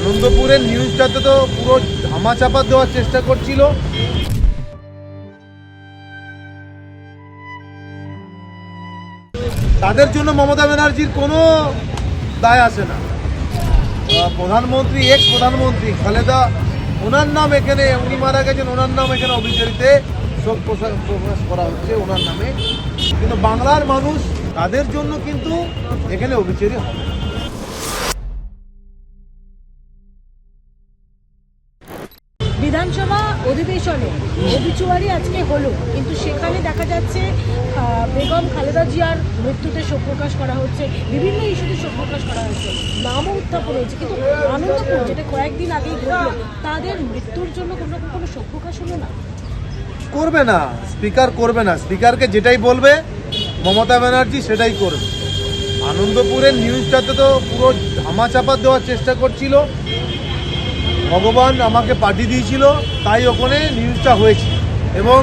আনন্দপুরের নিউজটাতে তো পুরো ধামাচাপা দেওয়ার চেষ্টা করছিল। তাদের জন্য মমতা ব্যানার্জির কোনো দায় আসে না। প্রধানমন্ত্রী এক্স প্রধানমন্ত্রী খালেদা, ওনার নাম এখানে, উনি মারা গেছেন, ওনার নাম এখানে অবিচারিতে শোক প্রকাশ করা হচ্ছে ওনার নামে। কিন্তু বাংলার মানুষ তাদের জন্য কিন্তু এখানে অবিচারী হবে না। অধিবেশনে অবিচুয়ারি আজকে হলো, কিন্তু সেখানে দেখা যাচ্ছে বেগম খালেদা জিয়ার মৃত্যুতে শোক প্রকাশ করা হচ্ছে, বিভিন্ন ইস্যুতে শোক প্রকাশ করা হচ্ছে। নামও উত্থাপন হয়েছে, কিন্তু আনন্দপুর, যেটা কয়েকদিন আগেই ঘটলো, তাদের মৃত্যুর জন্য কোনো রকম কোনো শোক প্রকাশ হলো না? করবে না, স্পিকার করবে না। স্পিকারকে যেটাই বলবে, মমতা ব্যানার্জি সেটাই করবে। আনন্দপুরের নিউজটাতে তো পুরো ধামাচাপা দেওয়ার চেষ্টা করছিল। ভগবান আমাকে পাঠিয়ে দিয়েছিল, তাই ওখানে নিউজটা হয়েছে। এবং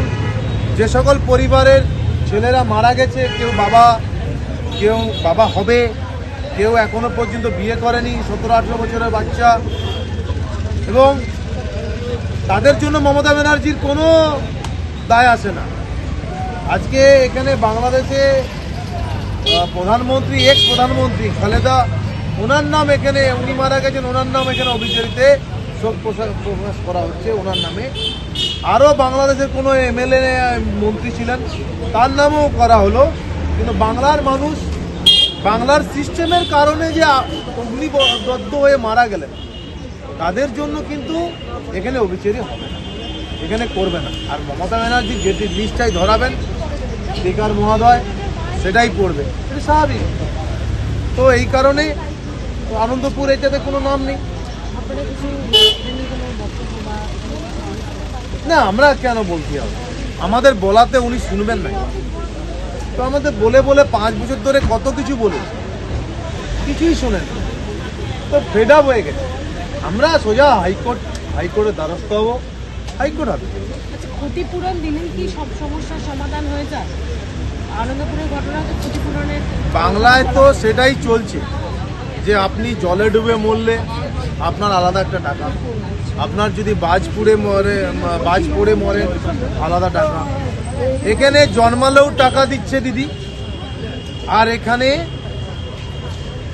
যে সকল পরিবারের ছেলেরা মারা গেছে, কেউ বাবা কেউ বাবা হবে, কেউ এখনও পর্যন্ত বিয়ে করেনি, সতেরো, আঠেরো বছরের বাচ্চা। এবং তাদের জন্য মমতা ব্যানার্জির কোনো দায় আসে না। আজকে এখানে বাংলাদেশে প্রধানমন্ত্রী এক্স প্রধানমন্ত্রী খালেদা, ওনার নাম এখানে, উনি মারা গেছেন, ওনার নাম এখানে অবিচারিতে শোক প্রকাশ করা হচ্ছে ওনার নামে। আরও বাংলাদেশের কোনো এমএলএ, মন্ত্রী ছিলেন, তার নামও করা হলো। কিন্তু বাংলার মানুষ, বাংলার সিস্টেমের কারণে যে অগ্নিদগ্ধ হয়ে মারা গেলেন, তাদের জন্য কিন্তু এখানে অবিচারী হবে না। এখানে করবে না। আর মমতা ব্যানার্জি যেটি লিস্টটাই ধরাবেন, স্পিকার মহোদয়, সেটাই করবে। এটা স্বাভাবিক। তো এই কারণে আনন্দপুর এটাতে কোনো নাম নেই। না আমরা কেন বলতে হবে আমাদের বলাতে উনি শুনবেন না। তো আমাদের বলে বলে পাঁচ বছর ধরে কত কিছু বলে। কিছুই শোনেন তো ফেড আপ হয়ে গেছে। আমরা সোজা হাইকোর্ট হাইকোর্টের দ্বারস্থ হব। হাইকোর্ট হবে আচ্ছা ক্ষতিপূরণ দিলেই কি? সব সমস্যার সমাধান হয়ে যায়? আনন্দপুরের ঘটনা তো ক্ষতিপূরণের বাংলায় তো সেটাই চলছে। যে আপনি জলে ডুবে মরলে আপনার আলাদা একটা টাকা। আপনার যদি বাজ পুড়ে মরে বাজ মরে, আলাদা টাকা। এখানে জন্মালেও টাকা দিচ্ছে দিদি। আর এখানে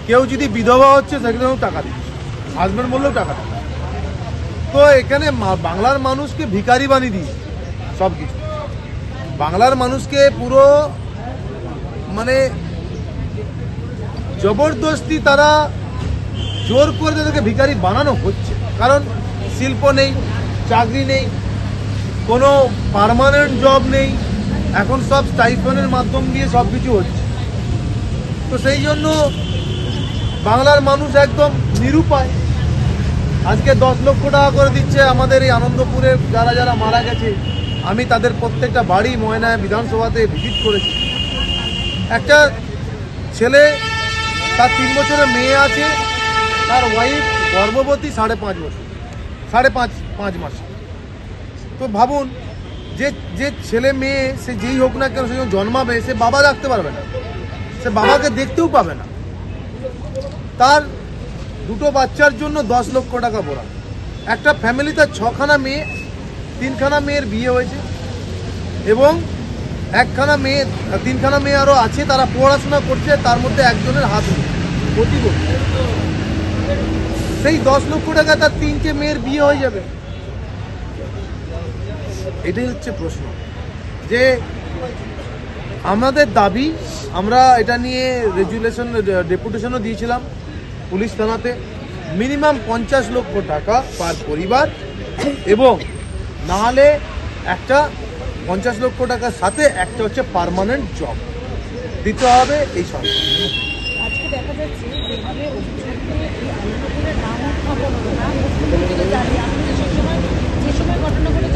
কেউ যদি বিধবা হচ্ছে, সেখানেও টাকা দিচ্ছে। হাজব্যান্ড বললেও টাকা দিচ্ছে। তো এখানে বাংলার মানুষকে ভিখারি বানিয়ে দিয়েছে সব কিছু বাংলার মানুষকে পুরো মানে জবরদস্তি তারা জোর করে তাদেরকে ভিখারি বানানো হচ্ছে। কারণ শিল্প নেই, চাকরি নেই, কোনো পার্মানেন্ট জব নেই, এখন সব স্টাইফনের মাধ্যম দিয়ে সব কিছু হচ্ছে। তো সেই জন্য বাংলার মানুষ একদম নিরুপায়। আজকে দশ লক্ষ টাকা করে দিচ্ছে আমাদের এই আনন্দপুরে, যারা যারা মারা গেছে, আমি তাদের প্রত্যেকটা বাড়ি ময়নায় বিধানসভাতে ভিজিট করেছি। একটা ছেলে তার তিন বছরের মেয়ে আছে, তার ওয়াইফ গর্ভবতী সাড়ে পাঁচ বছর, সাড়ে পাঁচ পাঁচ মাস। তো ভাবুন, যে যে ছেলে মেয়ে, সে যেই হোক না কেন, সে যখন জন্মাবে, সে বাবা রাখতে পারবে না। সে বাবাকে দেখতেও পাবে না। তার দুটো বাচ্চার জন্য দশ লক্ষ টাকা বোরা। একটা ফ্যামিলি তার ছখানা মেয়ে, তিনখানা মেয়ের বিয়ে হয়েছে। এবং একখানা মেয়ে, তিনখানা মেয়ে আরও আছে, তারা পড়াশোনা করছে, তার মধ্যে একজনের হাত প্রতিবন্ধী সেই দশ লক্ষ টাকা তার তিনটে মেয়ের বিয়ে হয়ে যাবে। এটাই হচ্ছে প্রশ্ন। যে আমাদের দাবি, আমরা এটা নিয়ে রেজুলেশন, ডেপুটেশনও দিয়েছিলাম পুলিশ থানাতে, মিনিমাম পঞ্চাশ লক্ষ টাকা পার পরিবার এবং নাহলে একটা পঞ্চাশ লক্ষ টাকার সাথে একটা হচ্ছে পার্মানেন্ট জব দিতে হবে এই সরকার আজকে দেখা যাচ্ছে যেভাবে সবসময় যে সময়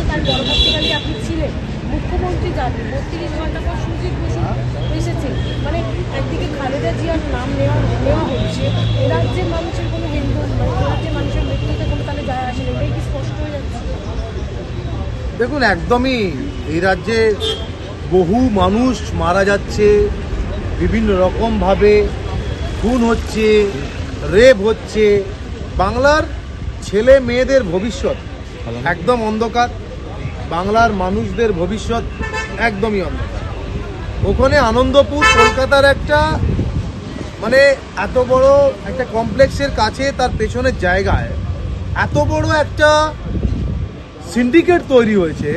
তার পরবর্তীকালে আপনি ছিলেন মুখ্যমন্ত্রী জানেন বত্রিশ ঘণ্টা পর সুজিত বসু এসেছে মানে একদিকে খালেদা জিয়ার নাম নেওয়া নেওয়া হচ্ছে রাজ্যের মানুষের কোনো হিন্দু মানে রাজ্যের মানুষের মৃত্যুতে কোনো তাহলে যায় আসে না এটাই কি স্পষ্ট হয়ে যাচ্ছে? দেখুন একদমই এই রাজ্যে বহু মানুষ মারা যাচ্ছে, বিভিন্ন রকমভাবে খুন হচ্ছে, রেপ হচ্ছে। বাংলার ছেলে মেয়েদের ভবিষ্যৎ একদম অন্ধকার, বাংলার মানুষদের ভবিষ্যৎ একদমই অন্ধকার। ওখানে আনন্দপুর, কলকাতার একটা মানে এত বড় একটা কমপ্লেক্সের কাছে তার পেছনের জায়গায় এত বড় একটা সিন্ডিকেট তৈরি হয়েছে।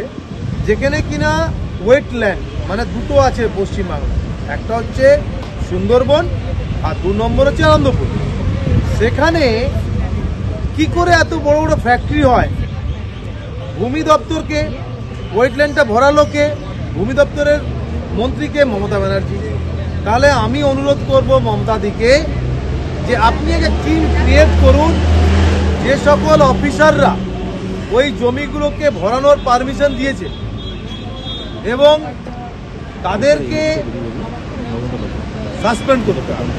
যেখানে কিনা ওয়েটল্যান্ড মানে দুটো আছে পশ্চিমবাংলা একটা হচ্ছে সুন্দরবন আর দু নম্বর হচ্ছে আনন্দপুর। সেখানে কি করে এত বড় বড় ফ্যাক্টরি হয়? ভূমি দপ্তরকে ওয়েটল্যান্ডটা ভরালোকে, ভূমি দপ্তরের মন্ত্রীকে মমতা ব্যানার্জি। তাহলে আমি অনুরোধ করব মমতা দিকে যে আপনি একটা টিম ক্রিয়েট করুন। যে সকল অফিসাররা ওই জমিগুলোকে ভরানোর পারমিশন দিয়েছে এবং তাদেরকে সাসপেন্ড করতে হবে।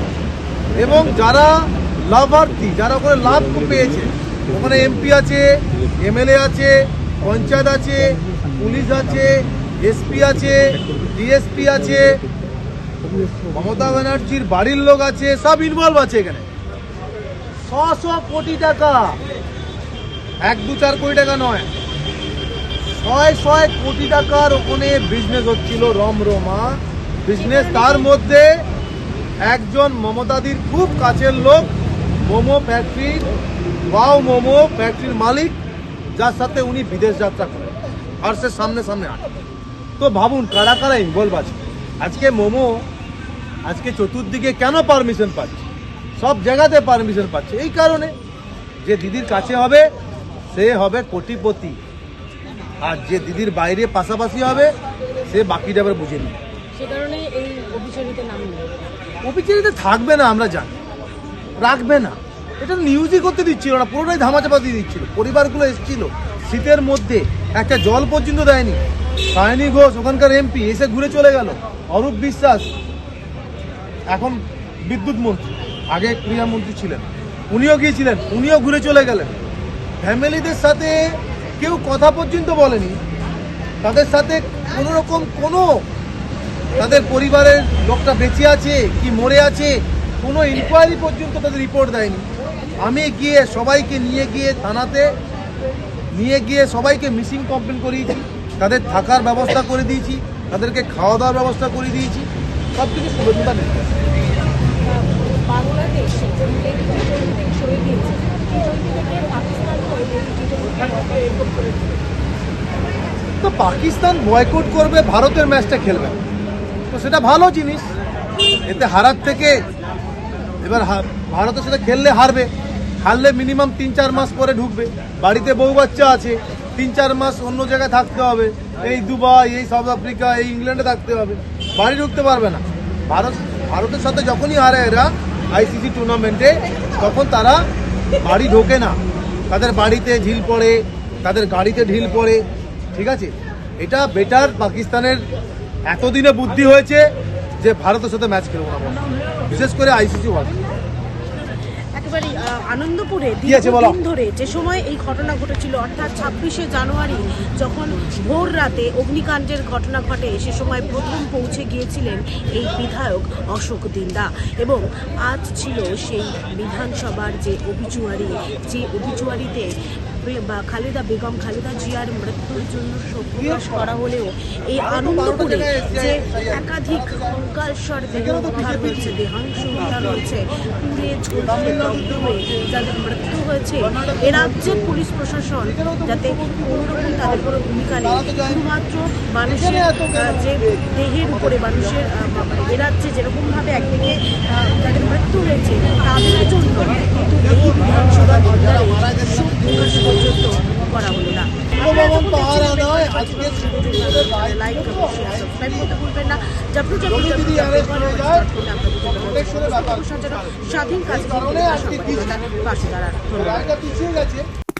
এবং যারা লাভার্থী, যারা ওখানে লাভ পেয়েছে, ওখানে এমপি আছে এমএলএ আছে, পঞ্চায়েত আছে, পুলিশ আছে এসপি আছে ডিএসপি আছে, মমতা ব্যানার্জির বাড়ির লোক আছে, সব ইনভলভ আছে এখানে। শ শ কোটি টাকা। এক দু চার কোটি টাকা নয়। ছয় ছয় কোটি টাকার ওখানে বিজনেস হচ্ছিল রমরমা বিজনেস তার মধ্যে একজন মমতাদির খুব কাছের লোক, মোমো ফ্যাক্টরির ওয়াও মোমো ফ্যাক্টরির মালিক, যার সাথে উনি বিদেশ যাত্রা করেন। আর সে সামনে সামনে আট তো ভাবুন, কারা কারা ইনভলভ আছে? আজকে মোমো, আজকে চতুর্দিকে কেন পারমিশন পাচ্ছে? সব জায়গাতে পারমিশন পাচ্ছে। এই কারণে যে দিদির কাছে হবে, সে হবে কোটিপতি। আর যে দিদির বাইরে পাশাপাশি হবে সে বাকিটা এবার বুঝে নিবে। সে কারণে এই নাম নেই। থাকবে না আমরা জানি। রাখবে না। এটা নিউজই করতে দিচ্ছিল না পুরোটাই ধামাচাপা দিয়ে দিচ্ছিল। পরিবারগুলো এসেছিল শীতের মধ্যে। একটা জল পর্যন্ত দেয়নি। সায়নী ঘোষ ওখানকার এমপি এসে ঘুরে চলে গেল। অরূপ বিশ্বাস এখন বিদ্যুৎ মন্ত্রী। আগে ক্রীড়ামন্ত্রী ছিলেন। উনিও গিয়েছিলেন উনিও ঘুরে চলে গেলেন। ফ্যামিলিদের সাথে কেউ কথা পর্যন্ত বলেনি। তাদের সাথে কোনো রকম কোনো তাদের পরিবারের লোকটা বেঁচে আছে কি মরে আছে, কোনো ইনকোয়ারি পর্যন্ত তাদের রিপোর্ট দেয়নি। আমি গিয়ে সবাইকে নিয়ে গিয়ে থানাতে, নিয়ে গিয়ে সবাইকে মিসিং কমপ্লেন করিয়েছি, তাদের থাকার ব্যবস্থা করে দিয়েছি, তাদেরকে খাওয়া দাওয়ার ব্যবস্থা করে দিয়েছি সব কিছু শুভেচ্ছা দিচ্ছি তো পাকিস্তান বয়কট করবে, ভারতের ম্যাচটা খেলবে। তো সেটা ভালো জিনিস। এতে হারার থেকে এবার ভারতের সাথে খেললে হারবে। হারলে মিনিমাম তিন চার মাস পরে ঢুকবে। বাড়িতে বউ বাচ্চা আছে, তিন চার মাস অন্য জায়গায় থাকতে হবে। এই দুবাই, এই সাউথ আফ্রিকা, এই ইংল্যান্ডে থাকতে হবে। বাড়ি ঢুকতে পারবে না। ভারত ভারতের সাথে যখনই হারে এরা আইসিসি টুর্নামেন্টে তখন তারা বাড়ি ঢোকে না। তাদের বাড়িতে ঢিল পড়ে, তাদের গাড়িতে ঢিল পড়ে, ঠিক আছে? এটা বেটার পাকিস্তানের এতদিনে বুদ্ধি হয়েছে যে ভারতের সাথে ম্যাচ খেলব না বিশেষ করে আইসিসি ওয়ার্ল্ড একেবারে আনন্দপুরে? দীর্ঘদিন ধরে যে সময় এই ঘটনা ঘটেছিল অর্থাৎ ছাব্বিশে জানুয়ারি যখন ভোর রাতে অগ্নিকাণ্ডের ঘটনা ঘটে সে সময় প্রথম পৌঁছে গিয়েছিলেন এই বিধায়ক অশোক দিন্দা এবং আজ ছিল সেই বিধানসভার যে অভিচুয়ারি যে বা খালেদা বেগম খালেদা জিয়ার মৃত্যুর জন্য শোক প্রকাশ করা হলেও এই আনন্দপুরে যে একাধিক কঙ্কালস্বর দেহ উদ্ধার হয়েছে দেহাংশ উদ্ধার হয়েছে ঝলসে দগ্ধ যাদের মৃত্যু হয়েছে এ রাজ্যের পুলিশ প্রশাসন যাতে কোনোরকম তাদের কোনো ভূমিকা নেই। শুধুমাত্র মানুষের যে দেহের উপরে মানুষের এ রাজ্যে যেরকমভাবে একদিকে যাদের মৃত্যু হয়েছে তাদের জন্য কিন্তু এই বিধানসভা শোক প্রকাশ পর্যন্ত করা হলো না। লাইক শেয়ার সাবস্ক্রাইব করতে ভুলবেন না। স্বাধীন কাজ পাশে দাঁড়ান ধন্যবাদ।